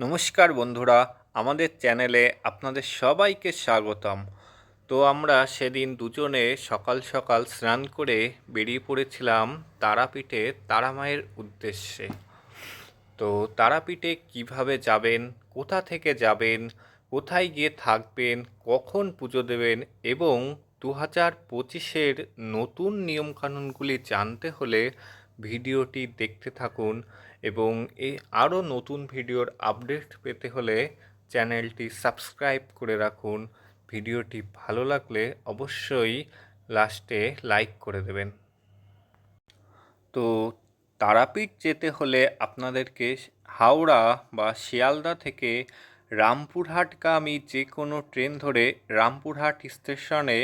নমস্কার বন্ধুরা, আমাদের চ্যানেলে আপনাদের সবাইকে স্বাগতম। তো আমরা সেদিন দুজনে সকাল সকাল স্নান করে বেরিয়ে পড়েছিলাম তারাপীঠে তারামায়ের উদ্দেশ্যে। তো তারাপীঠে কীভাবে যাবেন, কোথা থেকে যাবেন, কোথায় গিয়ে থাকবেন, কখন পুজো দেবেন এবং দু হাজার পঁচিশের নতুন নিয়মকানুনগুলি জানতে হলে ভিডিওটি দেখতে থাকুন এবং এই আরও নতুন ভিডিওর আপডেট পেতে হলে চ্যানেলটি সাবস্ক্রাইব করে রাখুন। ভিডিওটি ভালো লাগলে অবশ্যই লাস্টে লাইক করে দেবেন। তো তারাপীঠ যেতে হলে আপনাদেরকে হাওড়া বা শিয়ালদা থেকে রামপুরহাটগামী যে কোনো ট্রেন ধরে রামপুরহাট স্টেশনে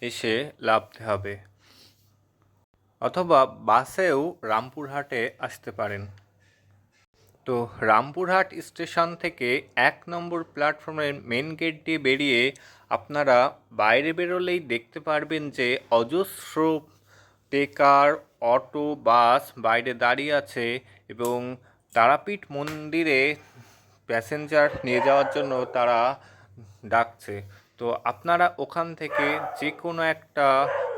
এসে নামতে হবে। অথবা বাসেও রামপুরহাটে আসতে পারেন। তো রামপুরহাট স্টেশন থেকে এক নম্বর প্ল্যাটফর্মের মেন গেট দিয়ে বেরিয়ে আপনারা বাইরে বেরোলেই দেখতে পারবেন যে অজস্র টেকার অটো, বাস বাইরে দাঁড়িয়ে আছে এবং তারাপীঠ মন্দিরে প্যাসেঞ্জার নিয়ে যাওয়ার জন্য তারা ডাকছে। তো আপনারা ওখান থেকে যে কোনো একটা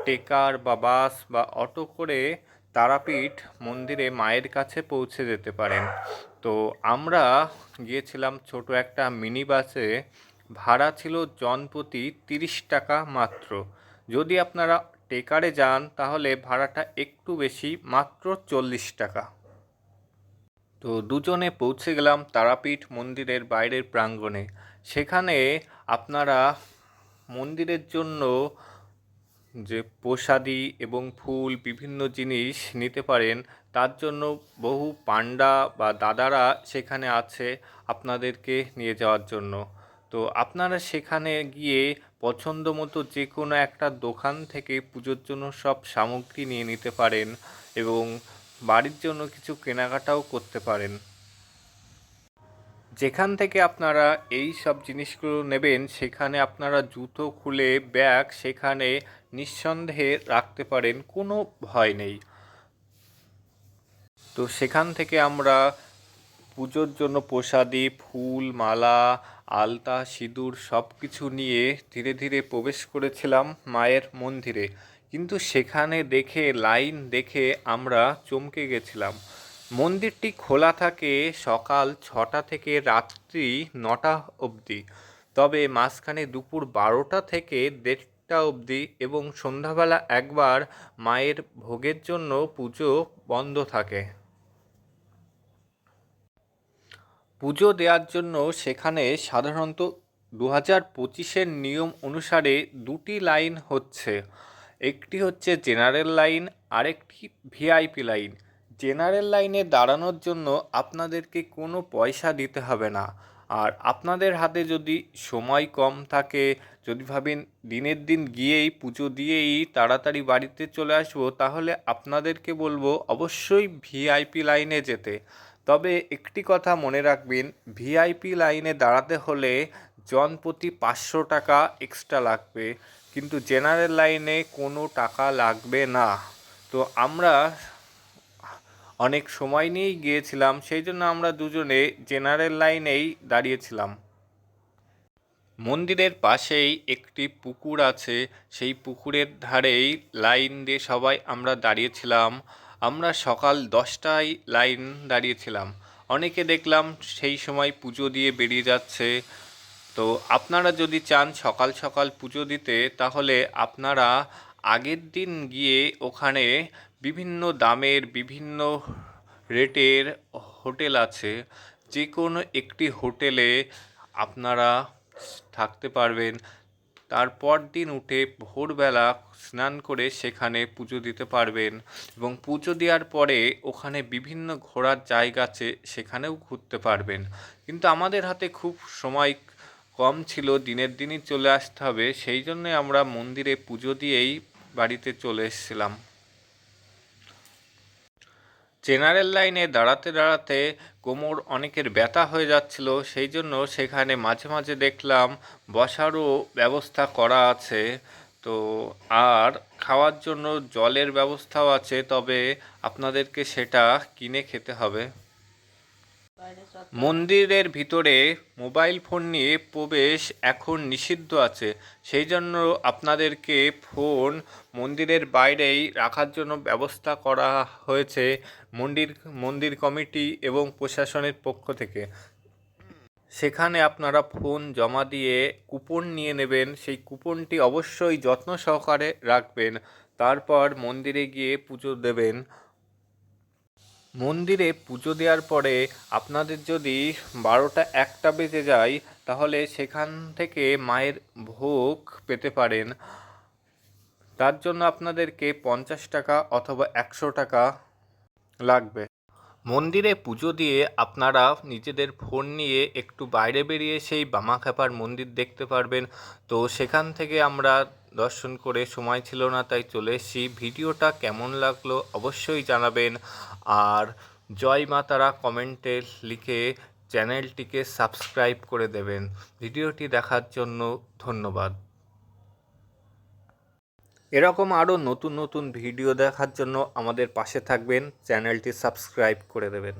টেকার বা বাস বা অটো করে তারাপীঠ মন্দিরে মায়ের কাছে পৌঁছে যেতে পারেন। তো আমরা গিয়েছিলাম ছোট একটা মিনি বাসে। ভাড়া ছিল জনপ্রতি তিরিশ টাকা মাত্র। যদি আপনারা টেকারে যান, তাহলে ভাড়াটা একটু বেশি, মাত্র চল্লিশ টাকা। তো দুজনে পৌঁছে গেলাম তারাপীঠ মন্দিরের বাইরের প্রাঙ্গণে। সেখানে আপনারা মন্দিরের জন্য যে প্রসাদি এবং ফুল বিভিন্ন জিনিস নিতে পারেন, তার জন্য বহু পান্ডা বা দাদারা সেখানে আছে আপনাদেরকে নিয়ে যাওয়ার জন্য। তো আপনারা সেখানে গিয়ে পছন্দ মতো যে কোনো একটা দোকান থেকে পুজোর জন্য সব সামগ্রী নিয়ে নিতে পারেন এবং বাড়ির জন্য কিছু কেনাকাটাও করতে পারেন। যেখান থেকে আপনারা এই সব জিনিসগুলো নেবেন, সেখানে আপনারা জুতো খুলে, ব্যাগ সেখানে নিঃসন্দেহে রাখতে পারেন, কোনো ভয় নেই। তো সেখান থেকে আমরা পুজোর জন্য প্রসাদি, ফুল, মালা, আলতা, সিঁদুর সব কিছু নিয়ে ধীরে ধীরে প্রবেশ করেছিলাম মায়ের মন্দিরে। কিন্তু সেখানে দেখে, লাইন দেখে আমরা চমকে গেছিলাম। মন্দিরটি খোলা থাকে সকাল ছটা থেকে রাত্রি নটা অবধি, তবে মাঝখানে দুপুর বারোটা থেকে দেড়টা অবধি এবং সন্ধ্যাবেলা একবার মায়ের ভোগের জন্য পুজো বন্ধ থাকে। পুজো দেওয়ার জন্য সেখানে সাধারণত দু হাজার পঁচিশের নিয়ম অনুসারে দুটি লাইন হচ্ছে। একটি হচ্ছে জেনারেল লাইন, আরেকটি ভিআইপি লাইন। জেনারেল লাইনে দাঁড়ানোর জন্য আপনাদেরকে কোনো পয়সা দিতে হবে না। আর আপনাদের হাতে যদি সময় কম থাকে, যদি ভাবেন দিনের দিন গিয়েই, পুজো দিয়েই তাড়াতাড়ি বাড়িতে চলে আসব, তাহলে আপনাদেরকে বলব অবশ্যই ভিআইপি লাইনে যেতে। তবে একটি কথা মনে রাখবেন ভিআইপি লাইনে দাঁড়াতে হলে জনপ্রতি পাঁচশো টাকা এক্সট্রা লাগবে। কিন্তু জেনারেল লাইনে কোনো টাকা লাগবে না। তো আমরা অনেক সময় নিয়েই গিয়েছিলাম, সেই জন্য আমরা দুজনে জেনারেল লাইনেই দাঁড়িয়েছিলাম। মন্দিরের পাশেই একটি পুকুর আছে, সেই পুকুরের ধারেই লাইন দিয়ে সবাই আমরা দাঁড়িয়েছিলাম। আমরা সকাল দশটায় লাইন দাঁড়িয়েছিলাম। অনেকে দেখলাম সেই সময় পুজো দিয়ে বেরিয়ে যাচ্ছে। তো আপনারা যদি চান সকাল সকাল পুজো দিতে, তাহলে আপনারা আগের দিন গিয়ে ওখানে বিভিন্ন দামের, বিভিন্ন রেটের হোটেল আছে। যে কোনো একটি হোটেলে আপনারা থাকতে পারবেন। তারপর দিন উঠে ভোরবেলা স্নান করে সেখানে পুজো দিতে পারবেন এবং পুজো দেওয়ার পরে ওখানে বিভিন্ন ঘোরার জায়গা আছে, সেখানেও ঘুরতে পারবেন। কিন্তু আমাদের হাতে খুব সময় কম ছিল, দিনের দিনই চলে আসতে হবে। সেই জন্যে আমরা মন্দিরে পুজো দিয়েই বাড়িতে চলে এসেছিলাম। জেনারেল লাইনে দাঁড়াতে দাঁড়াতে কোমর অনেকের ব্যথা হয়ে যাচ্ছিল, সেই জন্য সেখানে মাঝে মাঝে দেখলাম বসারও ব্যবস্থা করা আছে। তো আর খাওয়ার জন্য জলের ব্যবস্থাও আছে, তবে আপনাদেরকে সেটা কিনে খেতে হবে। মন্দিরের ভিতরে মোবাইল ফোন নিয়ে প্রবেশ এখন নিষিদ্ধ আছে। সেই জন্য আপনাদেরকে ফোন মন্দিরের বাইরেই রাখার জন্য ব্যবস্থা করা হয়েছে মন্দির মন্দির কমিটি এবং প্রশাসনের পক্ষ থেকে। সেখানে আপনারা ফোন জমা দিয়ে কুপন নিয়ে নেবেন। সেই কুপনটি অবশ্যই যত্ন সহকারে রাখবেন। তারপর মন্দিরে গিয়ে পুজো দেবেন। মন্দিরে পুজো দেওয়ার পরে আপনাদের যদি বারোটা একটা বেজে যায়, তাহলে সেখান থেকে মায়ের ভোগ পেতে পারেন। তার জন্য আপনাদেরকে পঞ্চাশ টাকা অথবা একশো টাকা লাগবে। মন্দিরে পুজো দিয়ে আপনারা নিজেদের ফোন নিয়ে একটু বাইরে বেরিয়ে সেই বামাখ্যাপার মন্দির দেখতে পারবেন। তো সেখান থেকে আমরা দর্শন করে সময় ছিল না, তাই চলে এসেছি। ভিডিওটা কেমন লাগল অবশ্যই জানাবেন। আর জয় মা তারা কমেন্টে লিখে চ্যানেলটিকে সাবস্ক্রাইব করে দেবেন। ভিডিওটি দেখার জন্য ধন্যবাদ। এরকম আরও নতুন নতুন ভিডিও দেখার জন্য আমাদের পাশে থাকবেন। চ্যানেলটি সাবস্ক্রাইব করে দেবেন।